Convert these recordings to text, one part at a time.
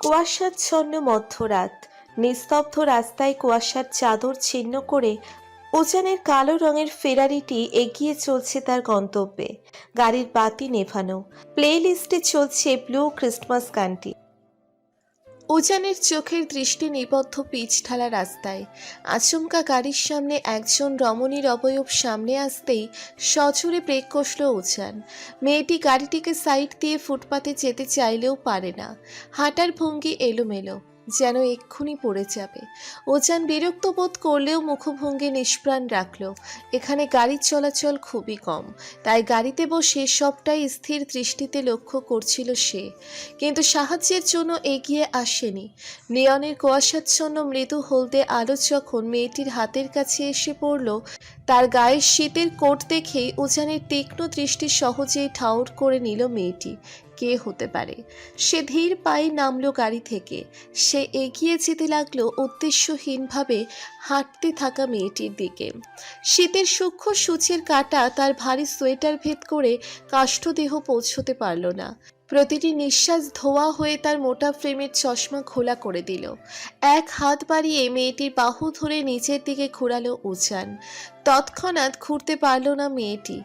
কুয়াশাচ্ছন্ন মধ্যরাত, নিস্তব্ধ রাস্তায় কুয়াশার চাদর ছিন্ন করে উজানের কালো রঙের ফেরারিটি এগিয়ে চলছে তার গন্তব্যে। গাড়ির বাতি নেভানো প্লে লিস্টে চলছে ব্লু ক্রিসমাস গানটি। উজানের চোখের দৃষ্টি নিবদ্ধ পিচ ঢালা রাস্তায়। আচমকা গাড়ির সামনে একজন রমণীর অবয়ব সামনে আসতেই সজোরে ব্রেক কষল উজান। মেয়েটি গাড়িটিকে সাইড দিয়ে ফুটপাতে যেতে চাইলেও পারে না। হাঁটার ভঙ্গি এলোমেলো। যেন এক্ষুনি পড়ে যাবে। ওজান বিরক্ত বোধ করলেও মুখভঙ্গি নিষ্প্রাণ রাখল। এখানে গাড়ির চলাচল খুবই কম, তাই গাড়িতে বসে সবটাই স্থির দৃষ্টিতে লক্ষ্য করছিল সে। কিন্তু সাহায্যের জন্য এগিয়ে আসেনি। নিয়নের কুয়াশাচ্ছন্ন মৃদু হলদে আলো যখন মেয়েটির হাতের কাছে এসে পড়ল, তার গায়ের শীতের কোট দেখেই উজানের তীক্ষ্ণ দৃষ্টি সহজেই ঠাউর করে নিল মেয়েটি। কে হতে পারে। সে ধীর পায়ে নামলো গাড়ি থেকে। সে এগিয়ে যেতে লাগল উদ্দেশ্যহীনভাবে হাঁটতে থাকা মেয়েটির দিকে। শীতের সূক্ষ্ম সূচের কাটা তার ভারী সোয়েটার ভেদ করে কাষ্ঠদেহ পৌঁছতে পারল না। প্রতিটি নিঃশ্বাস ধোয়া হয়ে তার মোটা ফ্রেমের চশমা খোলা করে দিল। এক হাত বাড়িয়ে মেয়েটির বাহু ধরে নিচের দিকে ঘোরালো উজান। তৎক্ষণাৎ ঘুরতে পারল না মেয়েটি।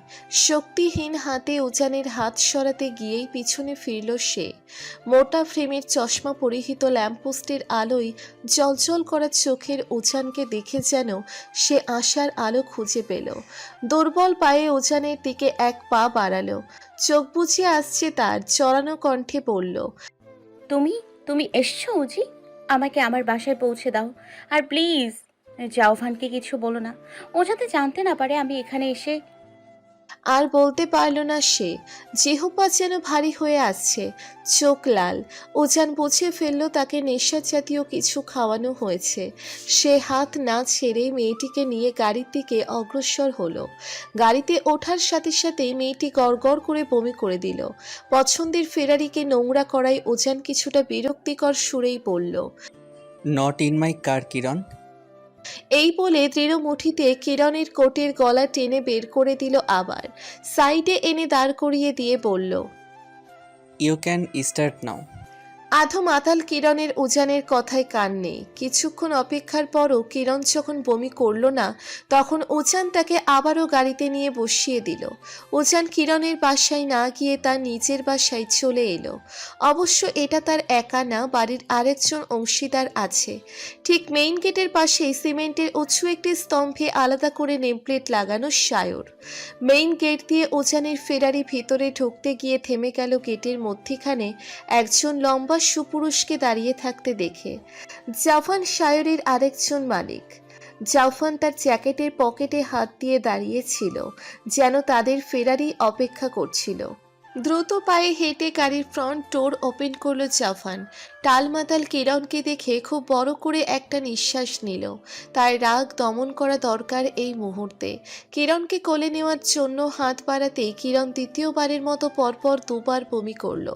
শক্তিহীন হাতে উজানের হাত সরাতে গিয়েই পিছনে ফিরল সে। মোটা ফ্রেমের চশমা পরিহিত ল্যাম্পপোস্টের আলোয় জলজল করা চোখের উজানকে দেখে যেন সে আশার আলো খুঁজে পেল। দুর্বল পায়ে উজানের দিকে এক পা বাড়ালো। চোখ বুঝে আসছে তার, চড়ানো কণ্ঠে বলল, তুমি তুমি এসছো উজি? আমাকে আমার বাসায় পৌঁছে দাও। আর প্লিজ জাওভানকে কিছু বলো না। ও যাতে জানতে না পারে আমি এখানে এসে আর বলতে পারল না সে। যেহপা যেন ভারী হয়ে আসছে চোখ লাল। ওজান বুঝে ফেলল তাকে নেশা জাতীয় কিছু খাওয়ানো হয়েছে। সে হাত না ছেড়ে মেয়েটিকে নিয়ে গাড়ির দিকে অগ্রসর হলো। গাড়িতে ওঠার সাথে সাথেই মেয়েটি গড়গড় করে বমি করে দিল। পছন্দের ফেরারিকে নোংরা করায় ওজান কিছুটা বিরক্তিকর সুরেই বলল নট ইন মাই কার কিরণ। এই বলে দৃঢ়মুঠিতে কিরণের কোটের গলা টেনে বের করে দিল আবার। সাইডে এনে দাঁড় করিয়ে দিয়ে বলল ইউ ক্যান স্টার্ট নাও আধো মাতাল কিরণের উজানের কথায় কান নেই। কিছুক্ষণ অপেক্ষার পরও কিরণ যখন বমি করল না, তখন উজান তাকে আবারও গাড়িতে নিয়ে বসিয়ে দিল। উজান কিরণের বাসায় না গিয়ে তার নিজের বাসায় চলে এলো। অবশ্য এটা তার একা না, বাড়ির আরেকজন অংশীদার আছে। ঠিক মেইন গেটের পাশেই সিমেন্টের উঁচু একটি স্তম্ভে আলাদা করে নেমপ্লেট লাগানো সায়র। মেইন গেট দিয়ে উজানের ফেরারি ভিতরে ঢুকতে গিয়ে থেমে গেল গেটের মধ্যিখানে একজন লম্বা সুপুরুষকে দাঁড়িয়ে থাকতে দেখে। জাফান সায়রের আরেকজন মালিক। জাফান তার জ্যাকেটের পকেটে হাত দিয়ে দাঁড়িয়েছিল, যেন তাদের ফেরারি অপেক্ষা করছিল। দ্রুত পায়ে হেঁটে গাড়ির ফ্রন্ট ডোর ওপেন করল জাফান। টালমাতাল কিরণকে দেখে খুব বড় করে একটা নিঃশ্বাস নিল। তার রাগ দমন করা দরকার এই মুহূর্তে। কিরণকে কোলে নেওয়ার জন্য হাত বাড়াতেই কিরণ দ্বিতীয়বারের মতো পরপর দুবার বমি করল।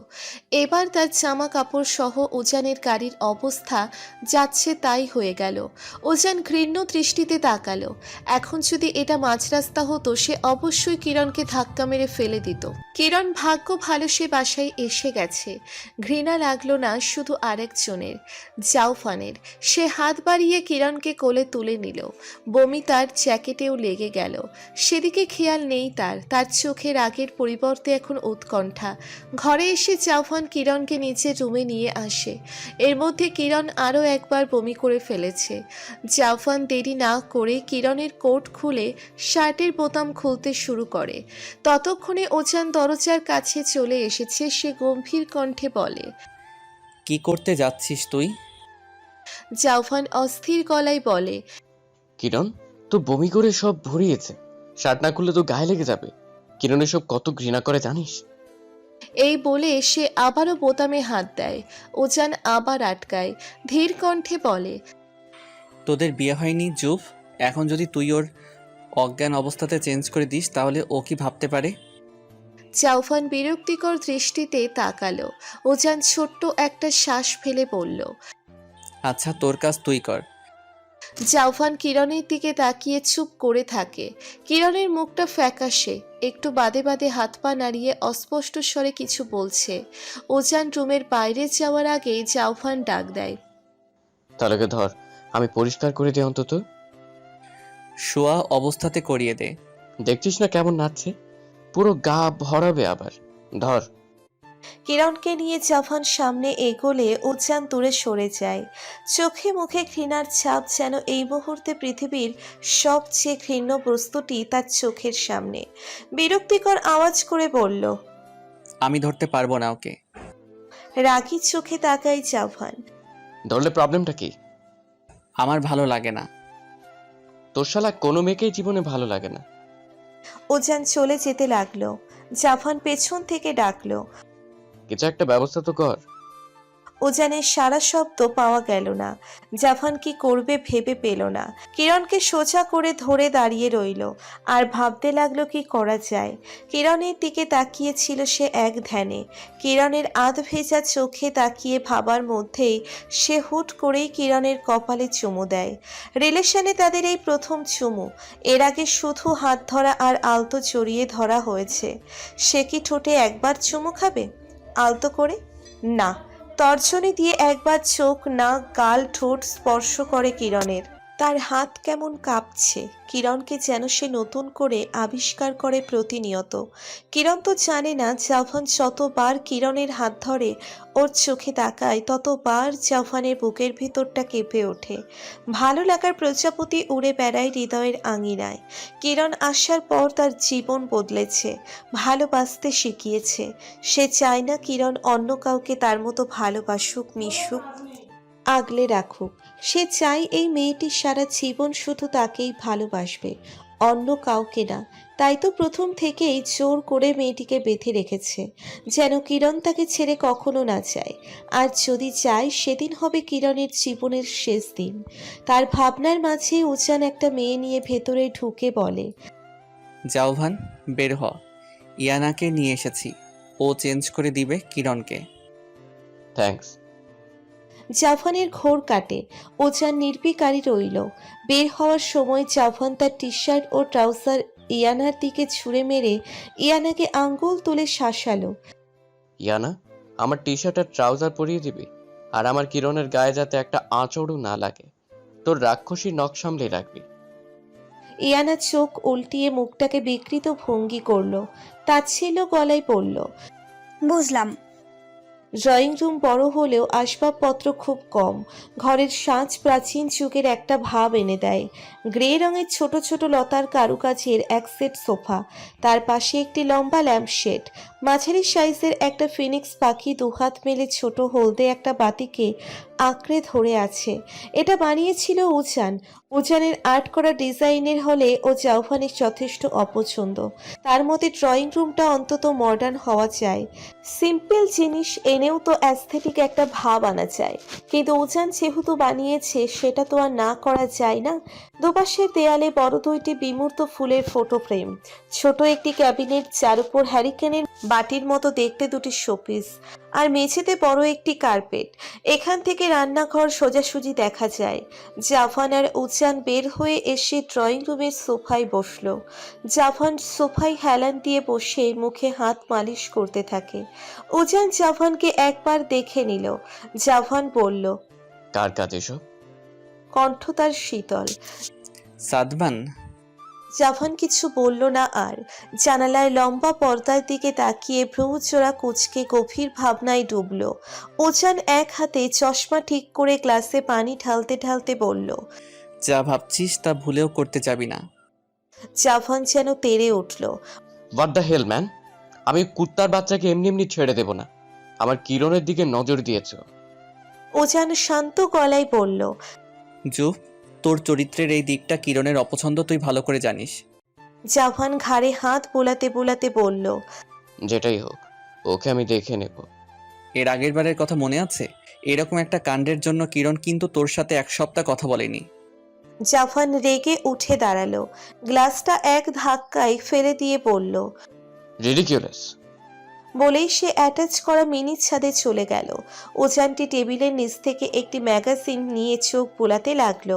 এবার তার জামা কাপড় সহ উজানের গাড়ির অবস্থা যাচ্ছে তাই হয়ে গেল। উজান ঘৃণ্য দৃষ্টিতে তাকালো। এখন যদি এটা মাঝ রাস্তা হতো, সে অবশ্যই কিরণকে ধাক্কা মেরে ফেলে দিত। কিরণ ভাগ্য ভালো সে বাসায় এসে গেছে। ঘৃণা লাগল না, শুধু আরেকজনের জাউফানের। সে হাত বাড়িয়ে কিরণকে কোলে তুলে নিল। বমি তার জ্যাকেটেও লেগে গেল। সেদিকে খেয়াল নেই তার। তার চোখের আগের পরিবর্তে এখন উৎকণ্ঠা। ঘরে এসে জাউফান কিরণকে নিচে রুমে নিয়ে আসে। এর মধ্যে কিরণ আরও একবার বমি করে ফেলেছে। জাউফান দেরি না করে কিরণের কোট খুলে শার্টের বোতাম খুলতে শুরু করে। ততক্ষণে ওজান দরজার কাছে চলে এসেছে, সে গম্ভীর কণ্ঠে বলে কি করতে যাচ্ছিস তুই? জাউফান অস্থির গলায় বলে কিরণ তো বমি করে সব ভরিয়েছে। শার্ট না খুললে তো গায়ে লেগে যাবে। কিরণ এসব কত ঘৃণা করে জানিস? এই বলে সে আবারও বোতামে হাত দেয়। ওজান আবার আটকায় ধীর কণ্ঠে বলে তোদের বিয়ে হয়নি জুব এখন যদি তুই ওর অজ্ঞান অবস্থাতে চেঞ্জ করে দিস তাহলে ও কি ভাবতে পারে? জাউফান বিরক্তিকর দৃষ্টিতে তাকালো। ওজান ছোট্ট একটা শ্বাস ফেলে বলল আচ্ছা তোর কাজ তুই কর। জাউফান কিরণের দিকে তাকিয়ে চুপ করে থাকে। কিরণের মুখটা ফ্যাকাশে একটু বাদে বাদে হাত পা নাড়িয়ে অস্পষ্ট স্বরে কিছু বলছে। ওজান রুমের বাইরে যাওয়ার আগে জাউফান ডাক দেয় তাহলে ধর আমি পরিষ্কার করে দিই অন্তত। শোয়া অবস্থাতে করিয়ে দে। দেখছিস না কেমন নাচছে? পুরো গা ভরাবে আবার। ধর। কিরণকে নিয়ে জাফান সামনে এগোলে উজ্জান দূরে সরে যায়। চোখে মুখে ঘৃণার ছাপ যেন এই মুহূর্তে পৃথিবীর সবচেয়ে ঘৃণ্য বস্তুটি তার চোখের সামনে। বিরক্তিকর আওয়াজ করে বলল আমি ধরতে পারব না ওকে। রাগী চোখে তাকায় জাভান। ধরলে প্রবলেমটা কি? আমার ভালো লাগে না। তোর শালা কোনো মেয়েকেই জীবনে ভালো লাগে না। উজান চলে যেতে লাগল। জাফান পেছন থেকে ডাকলো কিছু একটা ব্যবস্থা তো কর। উজানের সারা শব্দ পাওয়া গেল না। জাফান কি করবে ভেবে পেল না। কিরণকে সোজা করে ধরে দাঁড়িয়ে রইল। আর ভাবতে লাগল কি করা যায়। কিরণের দিকে তাকিয়েছিল সে এক ধ্যানে। কিরণের আধ ভেজা চোখে তাকিয়ে ভাবার মধ্যেই সে হুট করেই কিরণের কপালে চুমু দেয়। রিলেশনে তাদের এই প্রথম চুমু। এর আগে শুধু হাত ধরা আর আলতো জড়িয়ে ধরা হয়েছে। সে কি ঠোঁটে একবার চুমু খাবে? আলতো করে? না। তর্জনী দিয়ে একবার চোখ নাক গাল ঠোঁট স্পর্শ করে কিরণের। তার হাত কেমন কাঁপছে, কিরণকে যেন সে নতুন করে আবিষ্কার করে প্রতিনিয়ত। কিরণ তো জানে না, জাভান যতবার কিরণের হাত ধরে ওর চোখে তাকায়, ততবার জাভানের বুকের ভিতরটা কেঁপে ওঠে। ভালো লাগার প্রজাপতি উড়ে বেড়ায় হৃদয়ের আঙিনায়। কিরণ আসার পর তার জীবন বদলেছে, ভালোবাসতে শিখিয়েছে। সে চায় না কিরণ অন্য কাউকে তার মতো ভালোবাসুক, মিশুক। আগলে রাখুক। সে চায় এই মেয়েটি সারা জীবন শুধু তাকেই ভালোবাসবে অন্য কাউকে না। তাই তো প্রথম থেকেই জোর করে মেয়েটিকে বেঁধে রেখেছে যেন কিরণ তাকে ছেড়ে কখনো না যায়। আর যদি চায় সেদিন হবে কিরণের জীবনের শেষ দিন। তার ভাবনার মাঝে উজান একটা মেয়ে নিয়ে ভেতরে ঢুকে বলে যাও ভান বের হ। ইয়ানাকে নিয়ে এসেছি। ও চেঞ্জ করে দিবে কিরণকে। থ্যাঙ্কস জাভানের ঘোর কাটে। ওজান নির্বিকারী রইল। বের হওয়ার সময় জাফান তার টি শার্ট ও ট্রাউজার ইয়ানার দিকে ছুঁড়ে মেরে ইয়ানাকে আঙ্গুল তুলে শাসালো। ইয়ানা আমার টি শার্ট আর ট্রাউজার পরিয়ে দিবি আর আমার কিরণের গায়ে যাতে একটা আঁচড়ও না লাগে। তোর রাক্ষসী নখ সামলে রাখবি। ইয়ানা চোখ উল্টিয়ে মুখটাকে বিকৃত ভঙ্গি করল। তাচ্ছিল্য গলায় পড়ল বুঝলাম। ড্রয়িং রুম বড় হলেও আসবাবপত্র খুব কম। ঘরের সাঁচ প্রাচীন যুগের একটা ভাব এনে দেয়। গ্রে রঙের ছোট ছোট লতার কারুকাজের এক সেট সোফা, তার পাশে একটি লম্বা ল্যাম্পশেড মাঝারি সাইজের একটা ফিনিক্স পাখি দুহাত মেলে ছোট হলদে একটা বাতিকে আঁকড়ে ধরে আছে। এটা বানিয়েছিল উজান। উজানের আর্ট করা ডিজাইনের হলে ও জাউফানের যথেষ্ট অপছন্দ। তার মতে ড্রয়িং রুমটা অন্তত মডার্ন হওয়া চাই। সিম্পল জিনিস এনেও তো অ্যাস্থেটিক একটা ভাব আনা যায় কিন্তু উজান যেহেতু বানিয়েছে, সেটা তো আর না করা যায় না? দুপাশের দেয়ালে বড় দুইটি বিমূর্ত ফুলের ফটো ফ্রেম ছোট একটি ক্যাবিনেট যার উপর হ্যারিকেনের বাটির মতো দেখতে দুটি শোপিস আর মেঝেতে বড় একটি কার্পেট এখান থেকে রান্নাঘর সোজাসুজি দেখা যায়। জাফান আর উজান বের হয়ে এসে ড্রয়িং রুমের সোফায় বসল। জাফান সোফায় হেলান দিয়ে বসে মুখে হাত মালিশ করতে থাকে। উজান জাফানকে একবার দেখে নিল। জাফান বলল কার কাজ এসব? কণ্ঠ তার শীতল। সাদমান জাফান কিছু বলল না আর। জানালায় লম্বা পর্দার দিকে তাকিয়ে ভ্রুচোরা কুচকে গভীর ভাবনায় ডুবল। ওজান এক হাতে চশমা ঠিক করে গ্লাসে পানি ঢালতে ঢালতে বলল যা ভাবছিস তা ভুলেও করতে যাবি না। জাফান যেন তেড়ে উঠল হোয়াট দ্য হেল ম্যান আমি কুত্তার বাচ্চাকে এমনি এমনি ছেড়ে দেব না। আমার কিরণের দিকে নজর দিয়েছ। ওজান শান্ত গলায় বলল জু তোর চরিত্রের এই দিকটা কিরণের অপছন্দ তুই ভালো করে জানিস। জাভান ঘাড়ে হাত বোলাতে বোলাতে বলল যেটাই হোক ওকে আমি দেখে নেব। এর আগের বারের কথা মনে আছে? এরকম একটা কাণ্ডের জন্য কিরণ কিন্তু তোর সাথে এক সপ্তাহ কথা বলেনি। জাফান রেগে উঠে দাঁড়াল গ্লাসটা এক ধাক্কায় ফেলে দিয়ে বলল রিডিকিউলাস বলেই সে অ্যাটাচ করা মিনির ছাদে চলে গেল। ওজানটি টেবিলের নিচ থেকে একটি ম্যাগাজিন নিয়ে চোখ বোলাতে লাগল।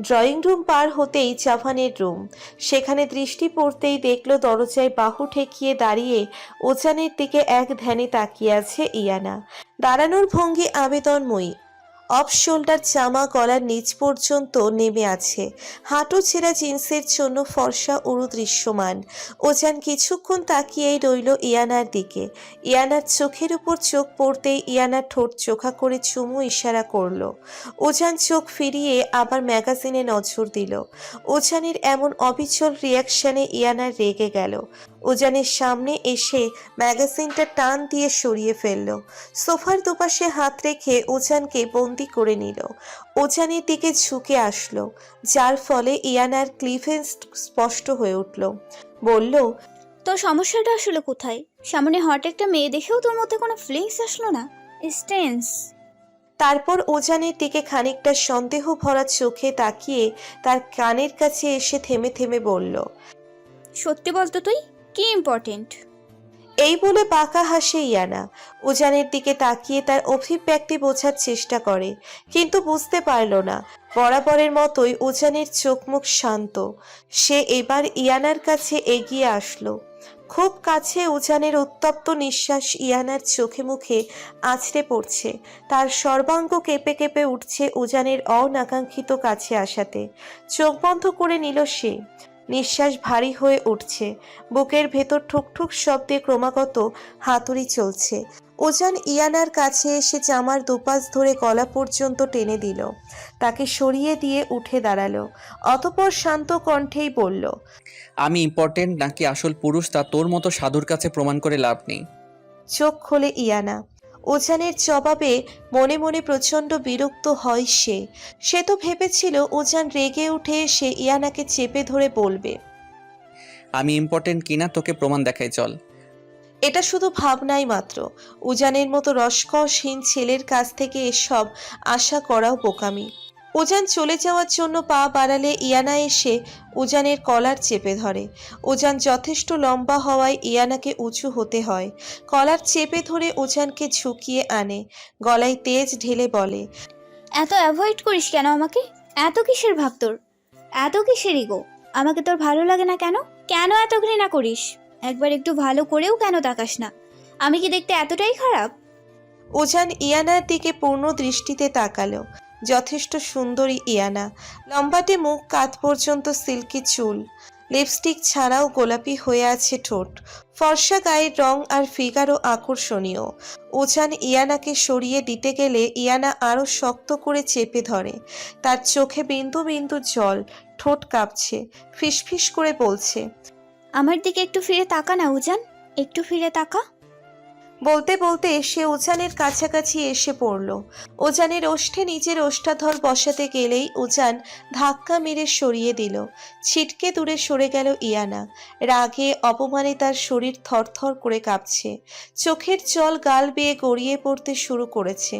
ড্রয়িং রুম পার হতেই জাভানের রুম সেখানে দৃষ্টি পড়তেই দেখল দরজায় বাহু ঠেকিয়ে দাঁড়িয়ে ওজানের দিকে এক ধ্যানে তাকিয়ে আছে ইয়ানা। দাঁড়ানোর ভঙ্গি আবেদনময়ী। অফ শোল্ডার জামা গলার নিচ পর্যন্ত নেমে আছে। হাঁটু ছেঁড়া জিন্সের জন্য ফর্সা উরু দৃশ্যমান। ওজান কিছুক্ষণ তাকিয়েই রইল ইয়ানার দিকে। ইয়ানার চোখের উপর চোখ পড়তেই ইয়ানার ঠোঁট চোখা করে চুমু ইশারা করল। ওজান চোখ ফিরিয়ে আবার ম্যাগাজিনে নজর দিল। ওজানের এমন অবিচল রিয়াকশনে ইয়ানার রেগে গেল। ওজানের সামনে এসে ম্যাগাজিনটা টান দিয়ে সরিয়ে ফেলল। সোফার দুপাশে হাত রেখে উজানকে বন্দি করে নিল। ওজানের দিকে ঝুঁকে আসলো যার ফলে ইয়ানার ক্লিফেন্স স্পষ্ট হয়ে উঠল। বলল তোর সমস্যাটা আসলে কোথায়? সামনে হট একটা মেয়ে দেখেও তোর মধ্যে কোনো ফিলিংস আসলো না? স্টেন্স তারপর ওজানের দিকে খানিকটা সন্দেহ ভরা চোখে তাকিয়ে তার কানের কাছে এসে থেমে থেমে বলল সত্যি বলতো তুই? কি ইম্পর্টেন্ট এই বলে পাকা হাসে ইয়ানা। উজানের দিকে তাকিয়ে তার অভিব্যক্তি বোঝার চেষ্টা করে, কিন্তু বুঝতে পারল না। বরাবরের মতোই উজানের চোখ মুখ শান্ত। সে এবার ইয়ানার কাছে এগিয়ে আসলো। খুব কাছে উজানের উত্তপ্ত নিঃশ্বাস ইয়ানার চোখে মুখে আছড়ে পড়ছে। তার সর্বাঙ্গ কেঁপে কেঁপে উঠছে উজানের অনাকাঙ্ক্ষিত কাছে আসাতে। চোখ বন্ধ করে নিল সে। নিঃশ্বাস ভারী হয়ে উঠছে। বুকের ভেতর ঠুকঠুক শব্দে ক্রমাগত হাতুড়ি চলছে। ওজান ইয়ানার কাছে এসে জামার দুপাশ ধরে গলা পর্যন্ত টেনে দিল। তাকে সরিয়ে দিয়ে উঠে দাঁড়াল। অতপর শান্ত কণ্ঠেই বলল আমি ইম্পর্টেন্ট নাকি আসল পুরুষ তা তোর মতো সাধুর কাছে প্রমাণ করে লাভ নেই? চোখ খোলে ইয়ানা। ওজানের জবাবে মনে মনে প্রচণ্ড বিরক্ত হয় সে। সে তো ভেবেছিল উজান রেগে উঠে সে ইয়ানাকে চেপে ধরে বলবে। আমি ইম্পর্টেন্ট কিনা তোকে প্রমাণ দেখাই চল। এটা শুধু ভাবনাই মাত্র। উজানের মতো রসকসহীন ছেলের কাছ থেকে এসব আশা করাও বোকামি। উজান চলে যাওয়ার জন্য পা বাড়ালে ইয়ানা এসে উজানের কলার চেপে ধরে। উজান যথেষ্ট লম্বা হওয়ায় ইয়ানাকে উঁচু হতে হয়। কলার চেপে ধরে উজানকে ঝুঁকিয়ে আনে। গলায় তেজ ঢেলে বলে এত অ্যাভয়েড করিস কেন আমাকে? এত কিসের ভাব তোর? এত কিসের ইগো আমাকে তোর ভালো লাগে না কেন? কেন এত ঘৃণা করিস? একবার একটু ভালো করেও কেন তাকাস না? আমি কি দেখতে এতটাই খারাপ? উজান ইয়ানার দিকে পূর্ণ দৃষ্টিতে তাকালো। যথেষ্ট সুন্দরী ইয়ানা। লম্বাটে মুখ কাত পর্যন্ত সিল্কি চুল। লিপস্টিক ছাড়াও গোলাপি হয়ে আছে ঠোঁট। ফর্সা গায়ের রং আর ফিগারও আকর্ষণীয়। উজান ইয়ানাকে সরিয়ে দিতে গেলে ইয়ানা আরও শক্ত করে চেপে ধরে। তার চোখে বিন্দু বিন্দু জল, ঠোঁট কাঁপছে, ফিসফিস করে বলছে, আমার দিকে একটু ফিরে তাকা না উজান একটু ফিরে তাকা বলতে বলতে সে উজানের কাছাকাছি এসে পড়ল। উজানের ওষ্ঠে নিজের ওষ্ঠাধর বসাতে গেলেই উজান ধাক্কা মেরে সরিয়ে দিল। ছিটকে দূরে সরে গেল ইয়ানা। রাগে, অপমানে তার শরীর থরথর করে কাঁপছে। চোখের জল গাল বেয়ে গড়িয়ে পড়তে শুরু করেছে।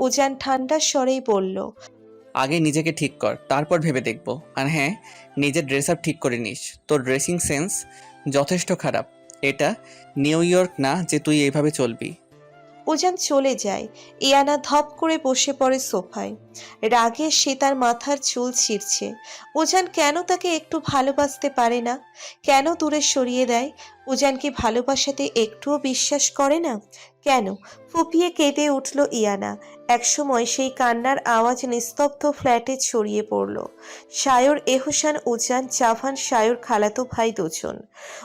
উজান ঠান্ডা স্বরেই বলল, আগে নিজেকে ঠিক কর, তারপর ভেবে দেখব। আর হ্যাঁ নিজের ড্রেস আপ ঠিক করে নিস। তোর ড্রেসিং সেন্স যথেষ্ট খারাপ। এটা নিউ ইয়র্ক না যে তুই এইভাবে চলবি। উজান চলে যায়। ইয়ানা ধপ করে বসে পড়ে সোফায়। রাগে সে তার মাথার চুল ছিঁড়ছে। উজান কেন তাকে একটু ভালোবাসতে পারে না? কেন দূরে সরিয়ে দেয়? উজান কি ভালোবাসাতে একটুও বিশ্বাস করে না? কেন? ফুপিয়ে কেঁদে উঠল ইয়ানা। একসময় সেই কান্নার আওয়াজ নিস্তব্ধ ফ্ল্যাটে ছড়িয়ে পড়ল। সায়র এহসান, উজান চাভান সায়র খালাতো ভাই দুজন।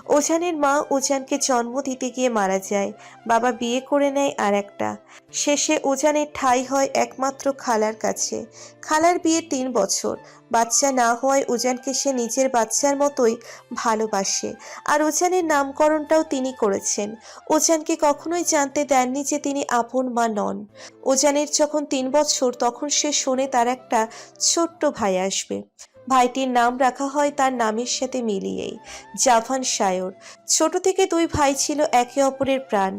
ওজানের মা উজানকে জন্ম দিতে গিয়ে মারা যায়। বাবা বিয়ে করে নেয় আর একটা। শেষে উজানের ঠাঁই হয় একমাত্র খালার কাছে। খালার বিয়ে তিন বছর। বাচ্চা না হওয়ায় উজানকে সে নিজের বাচ্চার মতোই ভালোবাসে। আর উজানের নামকরণটাও তিনি করেছেন। উজানকে কখনোই জানতে দেননি যে তিনি আপন মা নন। উজানের যখন তিন বছর, তখন সে শোনে তার একটা ছোট্ট ভাই আসবে। ভাইটির নাম রাখা হয় তার নামের সাথে মিলিয়েই। জাভান সায়র ছোট থেকে দুই ভাই ছিল একে অপরের প্রাণ।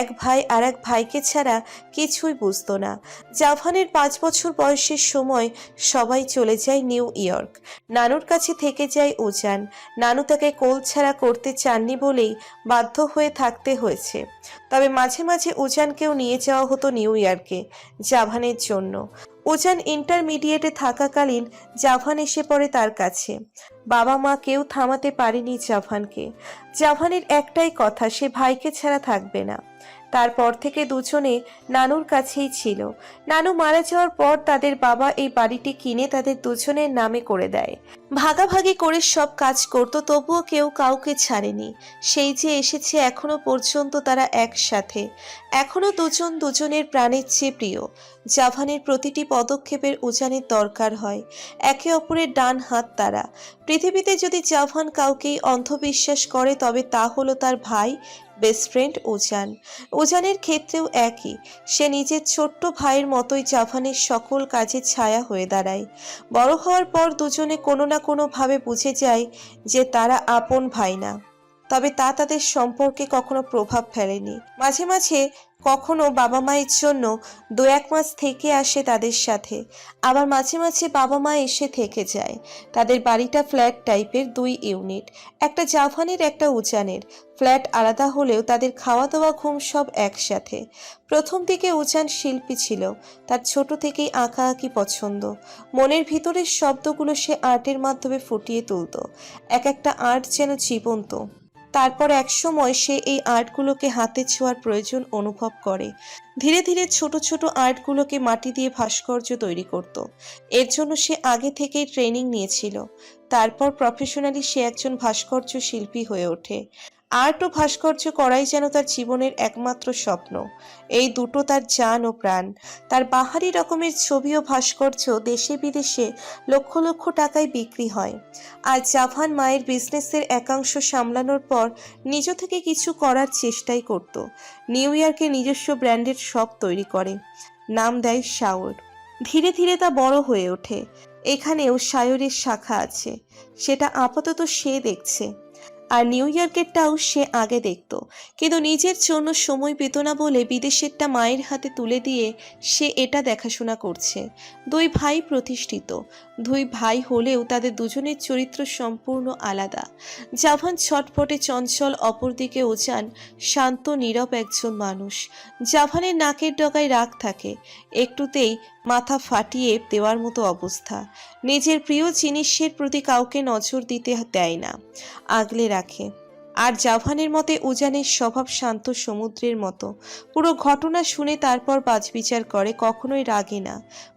এক ভাই আর এক ভাইকে ছাড়া কিছুই বুঝতো না। জাভানের পাঁচ বছর বয়সের সময় সবাই চলে যায় নিউ ইয়র্ক। নানুর কাছে থেকে যায় উজান। নানু তাকে কোল ছাড়া করতে চাননি বলেই বাধ্য হয়ে থাকতে হয়েছে। তবে মাঝে মাঝে উজানকেও নিয়ে যাওয়া হতো নিউ ইয়র্কে, জাভানের জন্য। উজান ইন্টারমিডিয়েটে থাকাকালীন জাভান এসে পড়ে তার কাছে। বাবা মা কেউ থামাতে পারেনি জাভানকে। জাভানের একটাই কথা, সে ভাইকে ছাড়া থাকবে না। তারপর থেকে দুজনে নানুর কাছেই ছিল। নানু মারা যাওয়ার পর তাদের বাবা এই বাড়িটি কিনে তাদের দুজনের নামে করে দেয়। ভাগাভাগি করে সব কাজ করত, তবুও কেউ কাউকে ছাড়েনি। সেই যে এসেছে এখনও পর্যন্ত তারা একসাথে। এখনও দুজন দুজনের প্রাণের চেয়ে প্রিয়। জাভানের প্রতিটি পদক্ষেপের উজানের দরকার হয়। একে অপরের ডান হাত তারা। পৃথিবীতে যদি জাভান কাউকেই অন্ধবিশ্বাস করে, তবে তা হলো তার ভাই বেস্ট ফ্রেন্ড উজান উজানের ক্ষেত্রেও একই। সে নিজের ছোট্ট ভাইয়ের মতোই জাফানের সকল কাজে ছায়া হয়ে দাঁড়ায়। বড় হওয়ার পর দুজনে কোনো না কোনোভাবে বুঝে যায় যে তারা আপন ভাই না। তবে তা তাদের সম্পর্কে কখনো প্রভাব ফেলেনি। মাঝে মাঝে কখনো বাবা মায়ের জন্য দু এক মাস থেকে আসে তাদের সাথে। আবার মাঝে মাঝে বাবা মা এসে থেকে যায়। তাদের বাড়িটা ফ্ল্যাট টাইপের দুই ইউনিট। একটা জাভানের একটা উজানের। ফ্ল্যাট আলাদা হলেও তাদের খাওয়া দাওয়া ঘুম সব একসাথে। প্রথম দিকে উজান শিল্পী ছিল। তার ছোট থেকেই আঁকা আঁকি পছন্দ। মনের ভিতরের শব্দগুলো সে আর্টের মাধ্যমে ফুটিয়ে তুলত। এক একটা আর্ট যেন জীবন্ত। তারপর একসময় সে এই আর্টগুলোকে হাতে ছোঁয়ার প্রয়োজন অনুভব করে। ধীরে ধীরে ছোট ছোট আর্টগুলোকে মাটি দিয়ে ভাস্কর্য তৈরি করত। এর জন্য সে আগে থেকেই ট্রেনিং নিয়েছিল। তারপর প্রফেশনালি সে একজন ভাস্কর্য শিল্পী হয়ে ওঠে। আর্ট ও ভাস্কর্য করাই যেন তার জীবনের একমাত্র স্বপ্ন। এই দুটো তার জান ও প্রাণ। তার বাহারি রকমের ছবি ও ভাস্কর্য দেশে বিদেশে লক্ষ লক্ষ টাকায় বিক্রি হয়। আর জাভান মায়ের বিজনেসের একাংশ সামলানোর পর নিজ থেকে কিছু করার চেষ্টাই করত। নিউ ইয়র্কে নিজস্ব ব্র্যান্ডের শপ তৈরি করে। নাম দেয় শাওর। ধীরে ধীরে তা বড় হয়ে ওঠে। এখানেও শায়রের শাখা আছে। সেটা আপাতত সে দেখছে। আর নিউ ইয়র্কেরটাও সে আগে দেখত। কিন্তু নিজের জন্য সময় পেত না বলে বিদেশেরটা মায়ের হাতে তুলে দিয়ে সে এটা দেখাশোনা করছে। দুই ভাই প্রতিষ্ঠিত। দুই ভাই হলেও তাদের দুজনের চরিত্র সম্পূর্ণ আলাদা। জাভান ছটফটে চঞ্চল অপরদিকে ওজান শান্ত, নীরব একজন মানুষ। জাভানের নাকের ডগায় রাগ থাকে। একটুতেই মাথা ফাটিয়ে দেওয়ার মতো অবস্থা। নিজের প্রিয় জিনিসের প্রতি কাউকে নজর দিতে দেয় না। আগলে রাখে। আর জাভানের মতে উজানের স্বভাব শান্ত সমুদ্রের মতো। পুরো ঘটনা শুনে তারপর বাজবিচার করে, কখনোই রাগে না,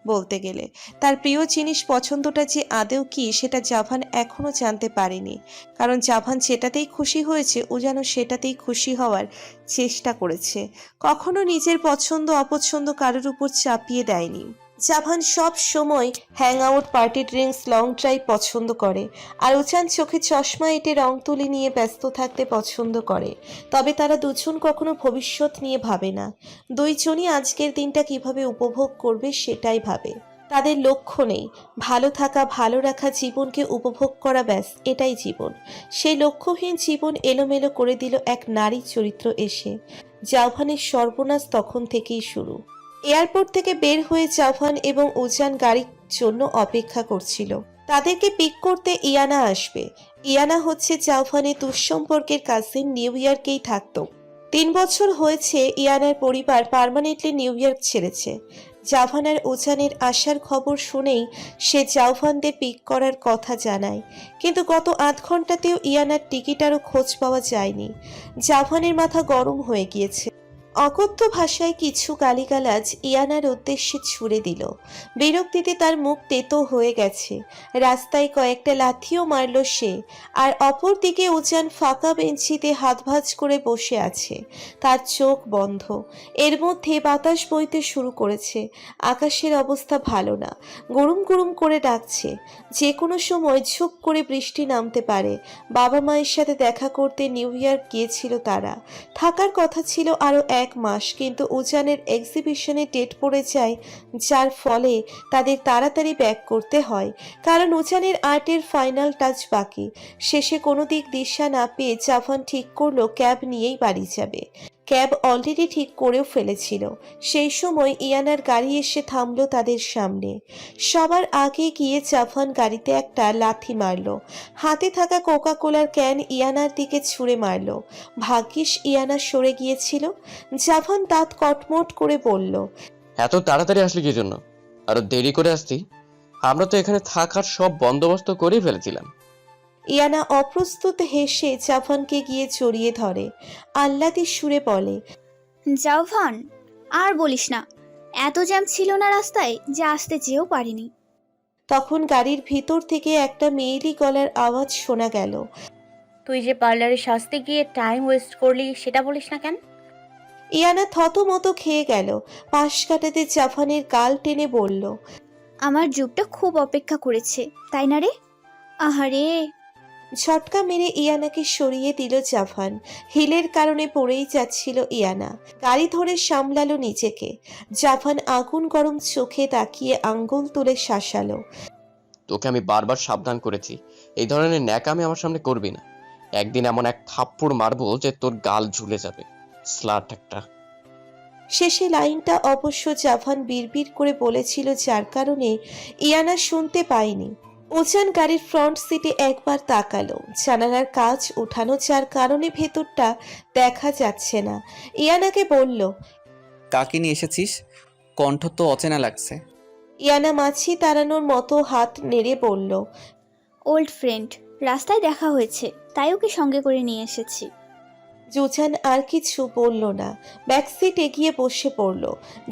বলতে গেলে। তার প্রিয় জিনিস পছন্দটা যে আদেও কি, সেটা জাভান এখনও জানতে পারেনি। কারণ জাভান যেটাতেই খুশি হয়েছে উজানও সেটাতেই খুশি হওয়ার চেষ্টা করেছে। কখনো নিজের পছন্দ, অপছন্দ কারোর উপর চাপিয়ে দেয়নি। জাভান সব সময় hang out party drinks long drive পছন্দ করে। আর উচান চোখে চশমা এঁটে রং তুলি নিয়ে ব্যস্ত থাকতে পছন্দ করে। তবে তারা দুজন কখনো ভবিষ্যৎ নিয়ে ভাবে না। দুইজনই আজকের দিনটা কীভাবে উপভোগ করবে সেটাই ভাবে। তাদের লক্ষ্য নেই। ভালো থাকা, ভালো রাখা, জীবনকে উপভোগ করা ব্যাস, এটাই জীবন। সেই লক্ষ্যহীন জীবন এলোমেলো করে দিল এক নারী চরিত্র এসে। জাভানের সর্বনাশ তখন থেকেই শুরু। এয়ারপোর্ট থেকে বের হয়ে জাভান এবং উজান গাড়ির জন্য অপেক্ষা করছিল। তাদেরকে পিক করতে ইয়ানা আসবে। ইয়ানা হচ্ছে জাভানের দুঃসম্পর্কের কাজিন নিউ ইয়র্কেই থাকতো। তিন বছর হয়েছে ইয়ানার পরিবার পার্মানেন্টলি নিউ ইয়র্ক ছেড়েছে। জাভানার উজানের আসার খবর শুনেই সে জাভানদের পিক করার কথা জানায়। কিন্তু গত আধ ঘন্টাতেও ইয়ানার টিকিটারও খোঁজ পাওয়া যায়নি। জাফানের মাথা গরম হয়ে গিয়েছে। অকথ্য ভাষায় কিছু গালিগালাজ ইয়ানার উদ্দেশ্যে ছুড়ে দিল। বিরক্তিতে তার মুখ তেতো হয়ে গেছে। রাস্তায় কয়েকটা লাথিও মারল সে আর অপর দিকে উজান ফাঁকা বেঞ্চিতে হাত ভাঁজ করে বসে আছে। তার চোখ বন্ধ। এর মধ্যে বাতাস বইতে শুরু করেছে। আকাশের অবস্থা ভালো না। গরম গরম করে ডাকছে। যে কোনো সময় ঝুপ করে বৃষ্টি নামতে পারে। বাবা মায়ের সাথে দেখা করতে নিউ ইয়র্ক গিয়েছিল তারা। থাকার কথা ছিল আরও এক মাস কিন্তু উজানের এক্সিবিশনে ডেট পড়ে যায়, যার ফলে তাদের তাড়াতাড়ি ব্যাক করতে হয়। কারণ উজানের আর্টের ফাইনাল টাচ বাকি। শেষে কোনো দিক দিশা না পেয়ে জাভান ঠিক করল ক্যাব নিয়েই বাড়ি যাবে। ক্যাব অলরেডি ঠিক করেও ফেলেছিল। সেই সময় ইয়ানার গাড়ি এসে থামলো তাদের সামনে। সবার আগে গিয়ে জাফান গাড়িতে একটা লাথি মারলো। হাতে থাকা কোকা কোলার ক্যান ইয়ানার দিকে ছুঁড়ে মারলো। ভাগ্যিস ইয়ানা সরে গিয়েছিল। জাফান দাঁত কটমট করে বলল, এত তাড়াতাড়ি আসলি কি জন্য? আরও দেরি করে আসতি। আমরা তো এখানে থাকার সব বন্দোবস্ত করেই ফেলেছিলাম। ইয়ানা অপ্রস্তুত হেসে জাফানকে গিয়ে জড়িয়ে ধরে। আহ্লাদি সুরে বলে জাফান আর বলিস না এত জ্যাম ছিল না রাস্তায় যে আসতে চেয়েও পারিনি। তখন গাড়ির ভিতর থেকে একটা মেয়েলি গলার আওয়াজ শোনা গেল। তুই যে পার্লারে সাজতে গিয়ে টাইম ওয়েস্ট করলি সেটা বলিস না কেন? ইয়ানা থতমতো খেয়ে গেল। পাশ কাটাতে জাফানের গাল টেনে বলল আমার যুগটা খুব অপেক্ষা করেছে তাই না রে? আহারে! ঝটকা মেরে ইয়ানাকে সরিয়ে দিল জাফান। হিলের কারণে পড়েই যাচ্ছিল ইয়ানা। গাড়ি ধরে সামলালো নিজেকে। জাফান আগুন গরম চোখে তাকিয়ে আঙ্গুল তুলে শাসালো। তোকে আমি বারবার সাবধান করেছি। এই ধরনের ন্যাকামি আমার সামনে করবি না। একদিন এমন এক থাপ্পড় মারবো যে তোর গাল ঝুলে যাবে। স্লাট একটা। শেষে লাইনটা অবশ্য জাফান বিড়বিড় করে বলেছিল যার কারণে ইয়ানা শুনতে পায়নি। ওজান গাড়ির ফ্রন্ট সিটে একবার তাকালো। জানালার কাজ উঠানো যার কারণে ভেতরটা দেখা যাচ্ছে না। ইয়ানাকে বলল কাকে নিয়ে এসেছিস? কণ্ঠ তো অচেনা লাগছে। ইয়ানা মাছি তাড়ানোর মতো হাত নেড়ে বলল ওল্ড ফ্রেন্ড রাস্তায় দেখা হয়েছে তাই ওকে সঙ্গে করে নিয়ে এসেছি। জুজান আর কিছু বলল না। ব্যাকসিট এগিয়ে বসে পড়ল।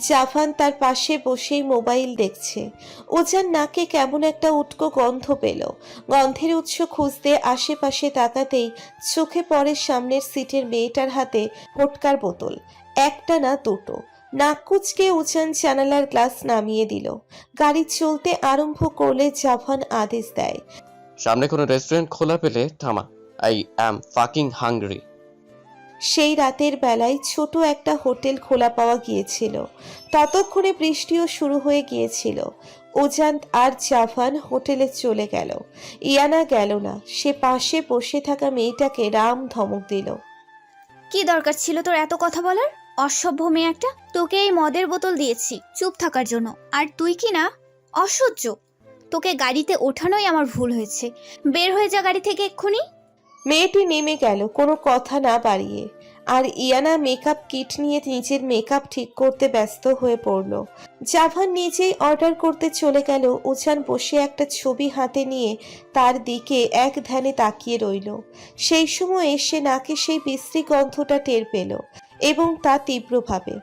জাফান তার পাশে বসেই মোবাইল দেখছে। ওজান নাকে কেমন একটা উটকো গন্ধ পেল। গন্ধের উৎস খুঁজতে আশেপাশে তাকাতেই চোখে পড়ে সামনের সিটের মেয়েটার হাতে ভোটকার বোতল। একটা না দুটো। নাক কুচকে উজান জানালার গ্লাস নামিয়ে দিল। গাড়ি চলতে আরম্ভ করলে জাফান আদেশ দেয়। সামনে কোনো রেস্টুরেন্ট খোলা পেলে থামা। I am fucking hungry. সেই রাতের বেলায় ছোট একটা হোটেল খোলা পাওয়া গিয়েছিল। ততক্ষণে বৃষ্টিও শুরু হয়ে গিয়েছিল। ওজান্ত আর জাভান হোটেলে চলে গেল। ইয়ানা গেল না, সে পাশে বসে থাকা মেয়েটাকে রাম ধমক দিল। কি দরকার ছিল তোর এত কথা বলার? অসভ্য মেয়ে একটা, তোকে এই মদের বোতল দিয়েছি, চুপ থাকার জন্য। আর তুই কি না? অসহ্য। তোকে গাড়িতে ওঠানোই আমার ভুল হয়েছে। বের হয়ে যা গাড়ি থেকে এক্ষুনি। মেয়েটি নেমে গেল, কোনো কথা না বাড়িয়ে। আর ইয়ানা মেকআপ কিট নিয়ে নিজের মেকআপ ঠিক করতে ব্যস্ত হয়ে পড়ল। জাভান নিজেই অর্ডার করতে চলে গেল। উজান বসে একটা ছবি হাতে নিয়ে তার দিকে এক ধ্যানে তাকিয়ে রইল। সেই সময় এসে নাকে সেই বিশ্রী গন্ধটা টের পেল এবং তা তীব্রভাবে।